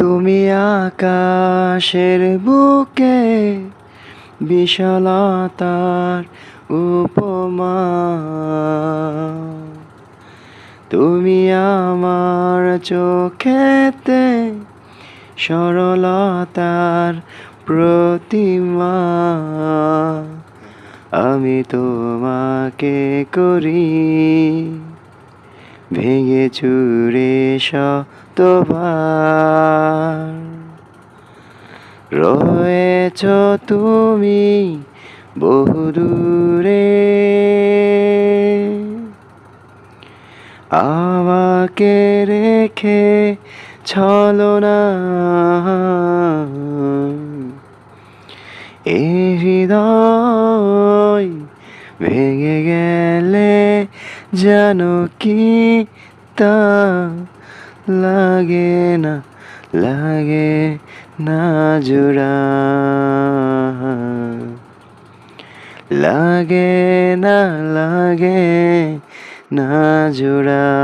তুমি আকাশের বুকে বিশালতার উপমা। তুমি আমার চোখেতে সরলতার প্রতিমা। আমি তোমাকে করি ভেঙে চুরে শতবার। রয়েছ তুমি বহুদূরে আমাকে রেখে ছলো না। এ হৃদয় ভেঙে গেলে যেন কি তা লাগে না লাগে না জোড়া। লাগে না লাগে না জোড়া।